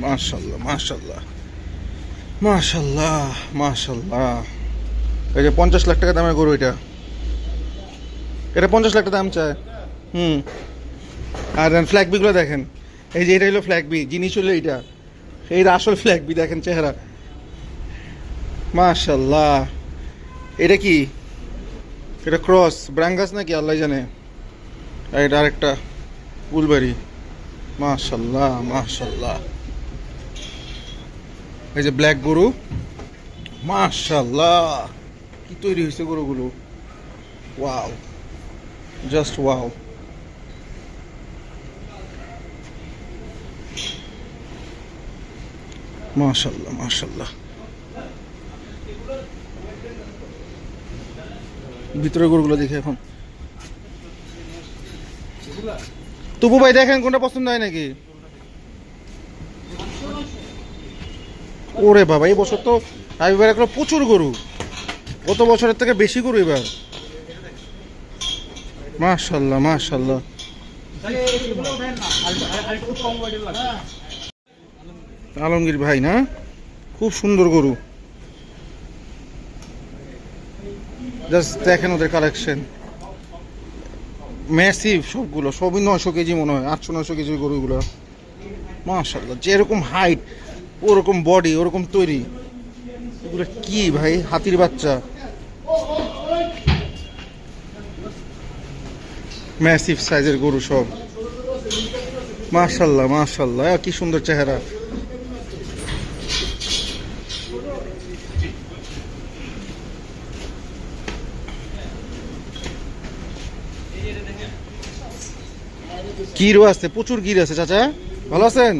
মাশাল্লাহ মাশাল্লাহ। মাশাল্লাহ মাশাল্লাহ। এই যে পঞ্চাশ লাখ টাকা দামের গরু এটা। এটা পঞ্চাশ লাখ টাকা দাম চায়। হুম। আর ফ্ল্যাগ বিগুলো দেখেন। এই যে এটা হলো ফ্ল্যাগ বি জিনিস হলো এইটা। এইটা আসল ফ্ল্যাগ বি দেখেন চেহারা। মাশাল্লাহ। এটা কি? এটা ক্রস ব্রাঙ্গাস নাকি? আল্লাহ জানে। এটা আরেকটা, উলবাড়ি। মাশাল্লাহ মাশাল্লাহ। এই যে ব্ল্যাক গরু মাশাল্লাহ কি তৈরি হয়েছে গরুগুলো? ওয়াও জাস্ট ওয়াও মাশাল্লাহ মাশাল্লাহ ভিতরে গরুগুলো দেখি এখন। তবু ভাই, দেখেন কোনটা পছন্দ হয় নাকি? ওরে বাবা, এই বছর তো এবার একটা প্রচুর গরু। গত বছরের থেকে বেশি গরু এবার। মাশাল্লাহ মাশাল্লাহ। আলমগীর ভাই না? খুব সুন্দর গরু। জাস্ট দেখেন ওদের কালেকশন ম্যাসিভ সবগুলো, সবই নয়শো কেজি মনে হয়, আটশো নয়শো কেজি গরুগুলো। মাশাল্লাহ, যেরকম হাইট ওরকম বডি ওরকম তৈরি। এগুলো কি ভাই? হাতির বাচ্চা। ম্যাসিভ সাইজের গরু সব। মাশাল্লাহ মাশাল্লাহ। কি সুন্দর চেহারা। গিরও আছে, প্রচুর গির আছে, চাচা। ভালো আছেন?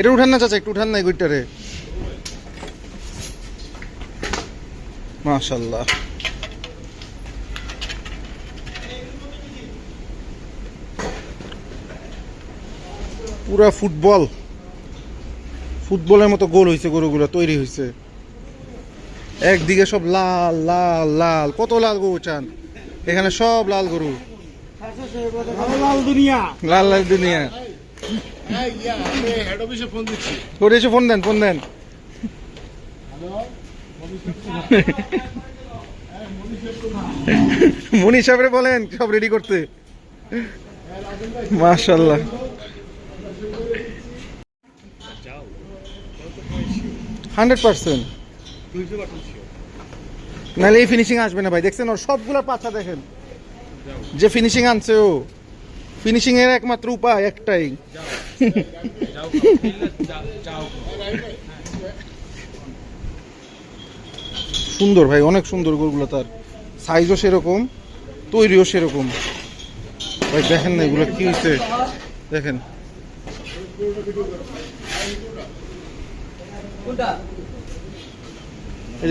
এটা উঠান না চাচা একটু উঠান না গুইটারে মাশাল্লাহ। পুরা ফুটবল। ফুটবলের মতো গোল হয়েছে গরুগুলো তৈরি হয়েছে একদিকে সব লাল লাল লাল কত লাল গরু চান? এখানে সব লাল গরু। লাল লাল দুনিয়া। লাল লাল দুনিয়া। ফোন এসে ফোন দেন ফোন দেন। মনি সাহেবের বলেন, সব রেডি করতে। মাশাল্লাহ হান্ড্রেড পার্সেন্ট। নাহলে এই ফিনিশিং আসবে না ভাই। দেখছেন ওর সবগুলোর পাছা দেখেন। যে ফিনিশিং আনছে ও। ফিনিশিং এর একমাত্র উপায় একটাই। সুন্দর ভাই অনেক সুন্দর গরুগুলো তার। সাইজও সেরকম তৈরিও সেরকম। ভাই দেখেন না এগুলো কি হয়েছে দেখেন।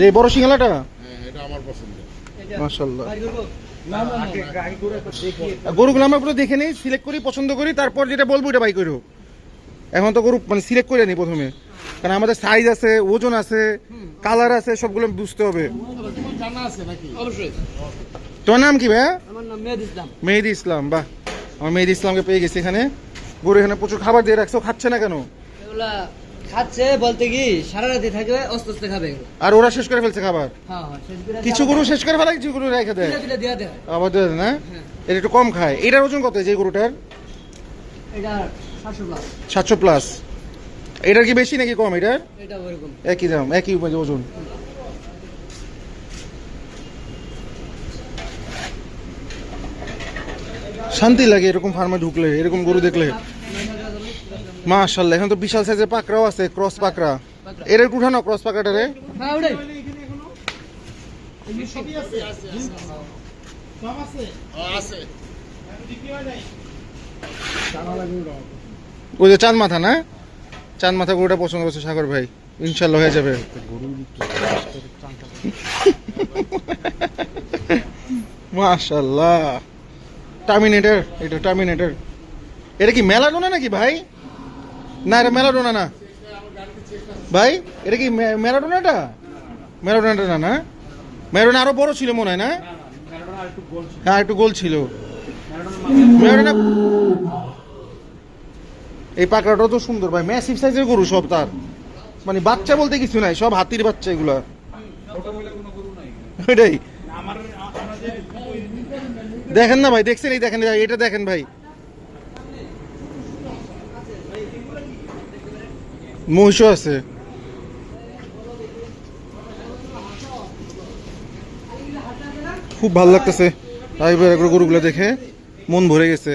এই বড় সিঙ্গালাটা? হ্যাঁ গরুগুলো আমরা পুরো দেখে নিই সিলেক্ট করি পছন্দ করি তারপর যেটা বলব এটা বাই করো এখন তো গরু মানে সিলেক্ট করে নিই প্রথমে কারণ আমাদের সাইজ আছে ওজন আছে কালার আছে সবগুলো বুঝতে হবে তোমার নাম কি ভাই মেহেদ ইসলাম বাহ আমার মেহেদি ইসলামকে পেয়ে গেছি এখানে গরু এখানে প্রচুর খাবার দিয়ে রাখছো খাচ্ছে না কেন খাচ্ছে বলতে কি সারা রাতে থাকবে অস্ত অস্ত খাবে আর ওরা শেষ করে ফেলছে খাবার? হ্যাঁ হ্যাঁ কিছু গরু শেষ করে ফেলে কিছু গরু রেখে দেয়? আবার দেয় না? হ্যাঁ। এটা একটু কম খায়। এটার ওজন কত যে গরুটার? সাতশো প্লাস এটার কি বেশি নাকি কম এটার? এটা একই দাম একই ওজন। শান্তি লাগে এরকম ফার্মে ঢুকলে এরকম গরু দেখলে। মাশাল্লাহ এখন তো বিশাল সাইজের পাকড়াও আছে ক্রস পাকড়া। এর একটু উঠানো ক্রস পাকড়াটারে হ্যাঁ ওটাই। আছে। ওই যে চাঁদ মাথা না? চাঁদ মাথা গরুটা পছন্দ করছে সাগর ভাই। ইনশাল্লাহ হয়ে যাবে। মাশাল্লাহ টার্মিনেটর এটা টার্মিনেটর। এটা কি মেলাডোনা নাকি ভাই? না, এটা মেলাডোনা না। ভাই, এটা কি মে- ম্যারাডোনাটা না না? ম্যারাডোনা আরও বড় ছিল মনে হয়, না? হ্যাঁ একটু গোল ছিল। এই পাকড়াটাও তো সুন্দর, ভাই। ম্যাসিভ সাইজের গরু সব তার। মানে বাচ্চা বলতে কিছু নাই, সব হাতির বাচ্চা এগুলা। দেখেন না ভাই, দেখছেন? এই দেখেন এটা দেখেন ভাই। মহিষও আছে। খুব ভালো লাগতেছে। গরুগুলো দেখে মন ভরে গেছে।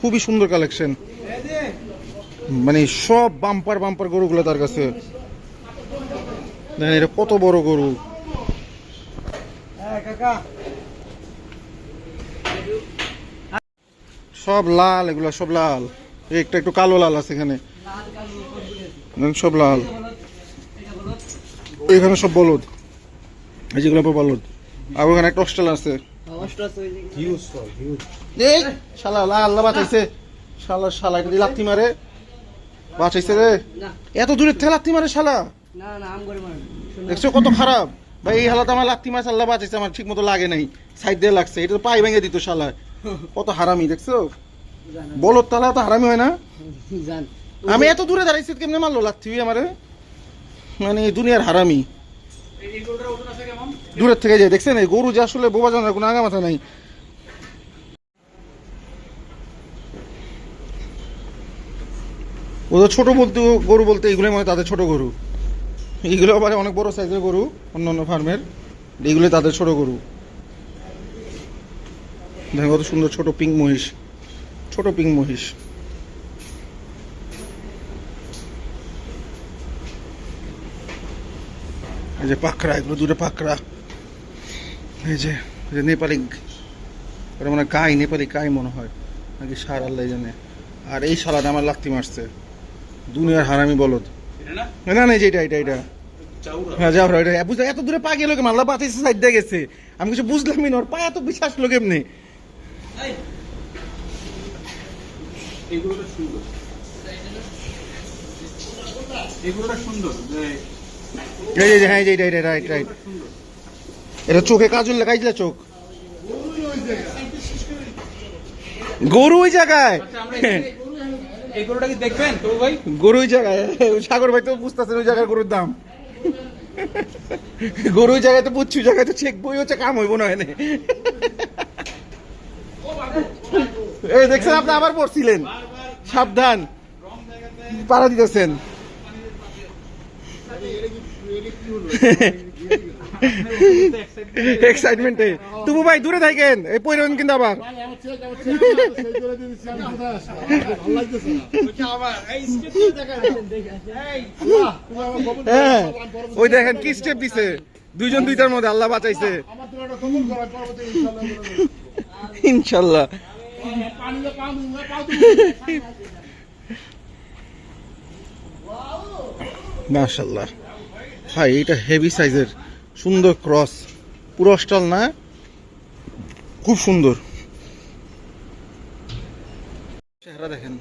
খুবই সুন্দর কালেকশন মানে সব বাম্পার বাম্পার গরুগুলো তার কাছে। কত বড় গরু। সব লাল, এগুলো সব লাল। একটা একটু কালো লাল আছে এখানে। সব লাল। এখানে সব বলদ। এই যেগুলো বলদ। আর ওখানে একটা অস্ট্রেল আছে। এই শালা আল্লাহ আল্লাহ বাঁচাইছে? শালা শালা এটা মারে। বাঁচাইছে রে। এত দূরের থেকে লাথি মারে শালা। না না আম করে মারেন দেখছ কত খারাপ? ভাই এই হালাতে আমার মাছ আল্লাহ বাঁচাইছে আমার ঠিক মতো লাগে নাই। সাইড দিয়ে লাগছে। এটা তো পাই ভেঙে দিত শালা। কত হারামি দেখছ? বলত তাহলে তো হারামি হয় না? জান। আমি এত দূরে দাঁড়াইছি কেমনে মারলো লাথি আমারে? মানে দুনিয়ার হারামি। দূরের থেকে যায়, দেখছেন? এই গরু যে আসলে বোবা জানার কোনো আগা মাথা নাই ওদের ছোট বলতে গরু বলতে এগুলো মানে তাদের ছোট গরু। এইগুলো আবার অনেক বড় সাইজের গরু অন্য অন্য ফার্মের এইগুলো তাদের ছোট গরু। দেখেন কত সুন্দর ছোট পিঙ্ক মহিষ। ছোট পিঙ্ক মহিষ। এই যে পাকড়া এগুলো দুটো পাকড়া। এই যে নেপালি ওটা মানে গাই নেপালি গাই মনে হয়। নাকি সার আল্লাহ জানে। আর এই সালাদ আমার লাত্তি মারছে। দুনিয়ার হারামি বলদ। না? না যে এটা এটা এটা। হ্যাঁ যাও এটা। বুঝতে এত দূরে পা গেল কেমন? আল্লাহ পাতিছে সাইড দিয়ে গেছে। আমি কিছু বুঝলামই না ওর পা এত এগুলোটা সুন্দর। এগুলোটা সুন্দর। যে এই যে- হ্যাঁ রাইট রাইট এটা চোখে কাজল লাগাইছিল চোখ? গরু ওই জায়গায়? আমরা এখানে- এই গরুটা কি দেখবেন? তো ভাই? গরু ওই জায়গায় সাগর ভাই তো বুঝতেছেন ওই জায়গায় গরুর দাম। গরু জায়গায় তো বুঝছি জায়গায় তো চেক বই হচ্ছে কাম হইব না এনে। এই দেখছেন আপনি আবার পড়ছিলেন। সাবধান। পাড়া দিতেছেন। এক্সাইটমেন্টে তুবু ভাই, দূরে থাকেন। এই পইরেন কিন্তু আবার। হ্যাঁ ওই দেখেন কি স্টেপ দিছে। দুইজন দুইটার মধ্যে আল্লাহ বাঁচাইছে। ইনশাল্লাহ। মাশাল্লাহ। ভাই এটা হেভি সাইজের সুন্দর ক্রস পুরো স্টল না? খুব সুন্দর। চেহারা দেখেন।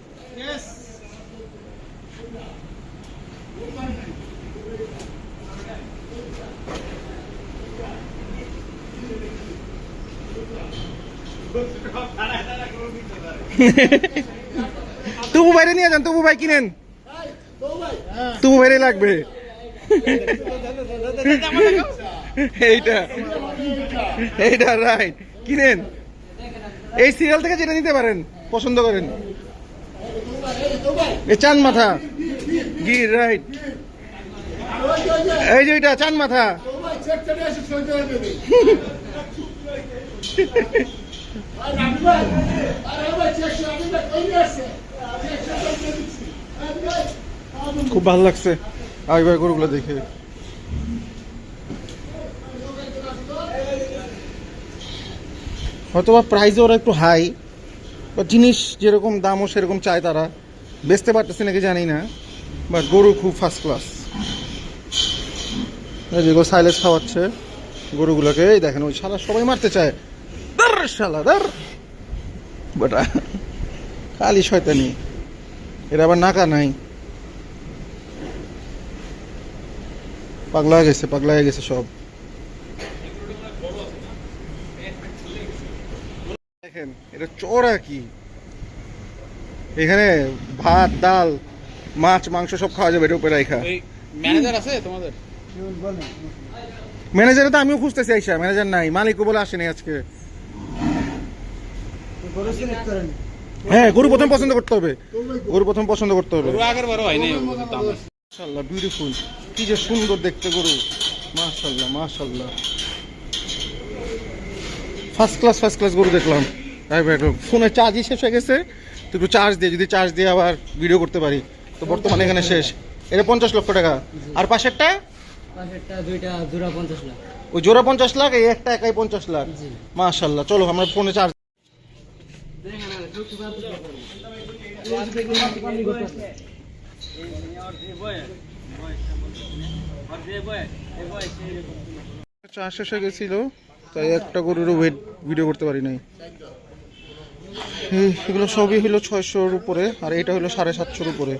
তবু বাইরে নিয়ে যান তবু ভাই কিনেন। তবু বাইরে লাগবে। এইটা এইটা রাইট কিনেন। এই সিরিয়াল থেকে যেটা নিতে পারেন, পছন্দ করেন। এই চান মাথা। গি রাইট এই যে এটা চান মাথা। খুব ভালো লাগছে। ভাই গরুগুলো দেখে। হয়তো বা প্রাইসে ওরা একটু হাই বা জিনিস যেরকম দামও সেরকম চায় তারা। বেচতে পারতেছে নাকি জানি না বাট গরু খুব ফার্স্ট ক্লাস যেগুলো সাইলেজ খাওয়াচ্ছে গরুগুলোকে। এই দেখেন, ওই শালা সবাই মারতে চায়। দার শালা দার বাটা খালি শয়তানি। এরা আবার নাকা নাই। পাগলা হয়ে গেছে পাগলা হয়ে গেছে সব। দেখেন এটা চড়া কি? এখানে ভাত ডাল মাছ মাংস সব খাওয়া যাবে এটা উপরে রাখা ম্যানেজার আছে তোমাদের? ম্যানেজারে তো আমিও খুঁজতেছি আইসা ম্যানেজার নাই মালিকও বলে আসেনি আজকে। হ্যাঁ গরু প্রথম পছন্দ করতে হবে। গরু প্রথম পছন্দ করতে হবে। আগের মাশাল্লাহ বিউটিফুল কি যে সুন্দর দেখতে গরু। মাশাল্লাহ মাশাল্লাহ ফার্স্ট ক্লাস ফার্স্ট ক্লাস গরু দেখলাম। তাই ভাই ফোনে চার্জই শেষ হয়ে গেছে। তো একটু চার্জ দিয়ে যদি চার্জ দিয়ে আবার ভিডিও করতে পারি। তো বর্তমানে এখানে শেষ। এটা পঞ্চাশ লক্ষ টাকা। আর পাশেরটা? ওই জোড়া পঞ্চাশ লাখ। এই একটা একাই পঞ্চাশ লাখ। মাশাল্লাহ চলো আমরা ফোনে চার্জ চার্জ শেষ হয়ে গেছিল, তাই একটা গরুর ওয়েট ভিডিও করতে পারি নাই। এগুলো সবই হলো ছয়শোর উপরে, আর এটা হলো সাড়ে সাতশোর উপরে।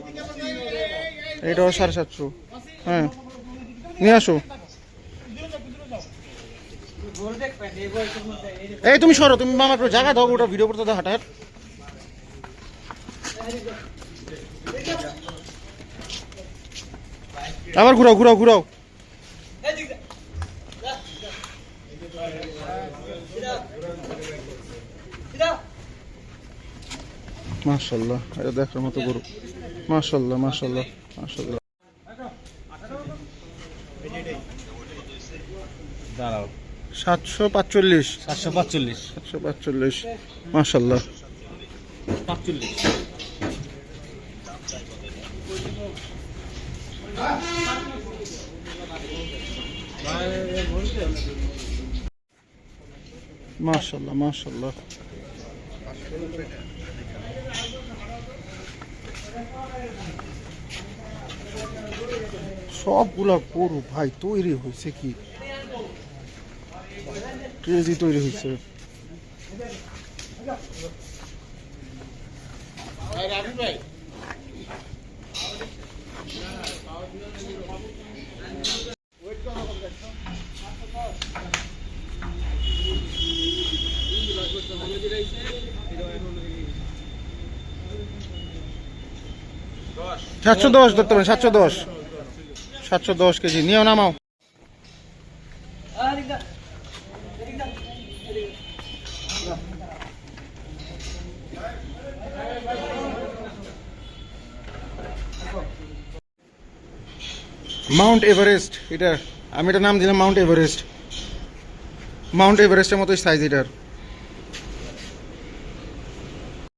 এটাও সাড়ে সাতশো। হ্যাঁ। নিয়ে আসো। এই তুমি সরো, তুমি মামা একটু জায়গা দাও, ওটা ভিডিও করতে দাও হাঁটার আবার ঘুরাও ঘুরাও ঘুরাও। মাশাল্লাহ এটা দেখার মতো গরু। মাশাল্লাহ মাশাল্লাহ মাশাল্লাহ। দাঁড়াও। সাতশো পাঁচচল্লিশ। সাতশো পাঁচচল্লিশ। সাতশো পাঁচচল্লিশ। মাশাল্লাহ। পাঁচচল্লিশ। মাশাল্লাহ মাশাল্লাহ সবগুলা গরু ভাই তৈরি হয়েছে কি? ক্রেজি তৈরি হয়েছে। সাতশো দশ ধরতে পারেন সাতশো দশ। সাতশো দশ কেজি। নিয়েও নামাও। মাউন্ট এভারেস্ট এটা আমি এটা নাম দিলাম মাউন্ট এভারেস্ট মাউন্ট এভারেস্টের মতোই সাইজ এটার।